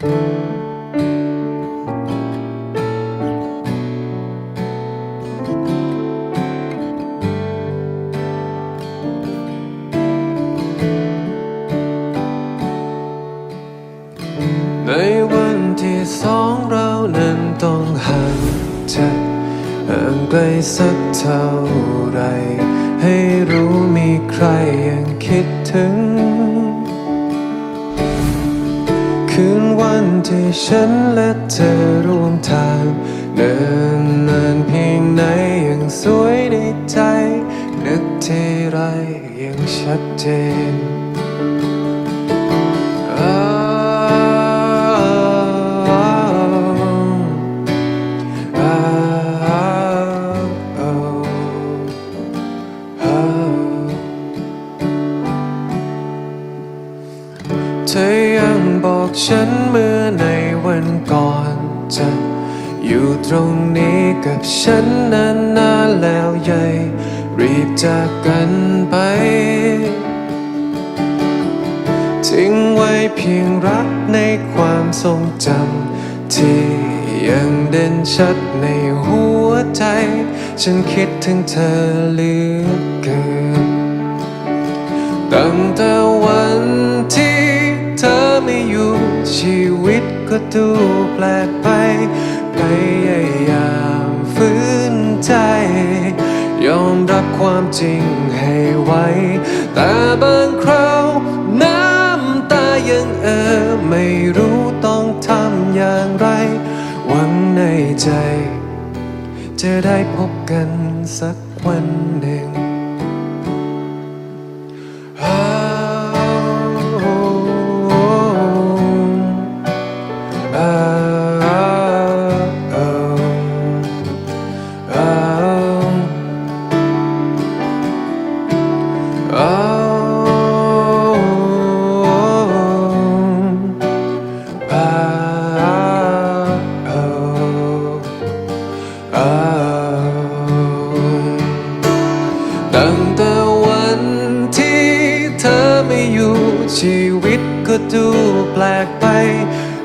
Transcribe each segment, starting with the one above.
ในวันที่สองเรานั้นต้องห่างจากห่างไกลสักเท่าไร ให้รู้มีใครยังคิดถึง วันที่ฉันและเธอร่วมทางเดินนานเพียงไหนยังสวยในใจ นึกทีไรยังชัดเจน เธอยังบอกฉันเมื่อในวันก่อนจะอยู่ตรงนี้กับฉันนานๆแล้วใหญ่รีบจากกันไป ทิ้งไว้เพียงรักในความทรงจำที่ยังเด่นชัดในหัวใจ ฉันคิดถึงเธอเหลือเกินตั้งแต่ ชีวิตก็ดูแปลกไปพยายามฝืนใจ ยอมรับความจริงให้ไวแต่บางคราวน้ำตายังเออไม่รู้ต้องทำอย่างไร หวังในใจ จะได้พบกันสักวันหนึ่ง ชีวิตก็ดูแปลกไป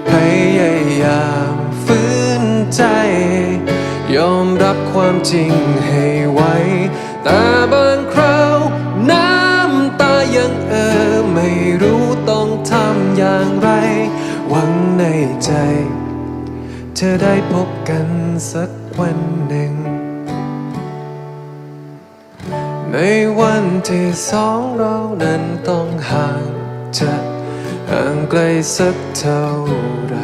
พยายามฝืนใจ ยอมรับความจริงให้ไวแต่บางคราวน้ำตายังเออไม่รู้ต้องทำอย่างไร หวังในใจ เธอได้พบกันสักวันหนึ่ง ในวันที่สองเรานั้นต้องห่าง จากห่างไกลสักเท่าไร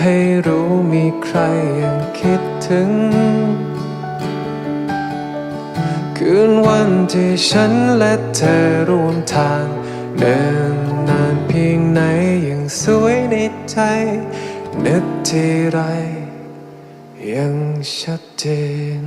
ให้รู้มีใครยังคิดถึง คืนวันที่ฉันและเธอร่วมทาง เดินนานเพียงไหนยังสวยในใจ นึกทีไรยังชัดเจน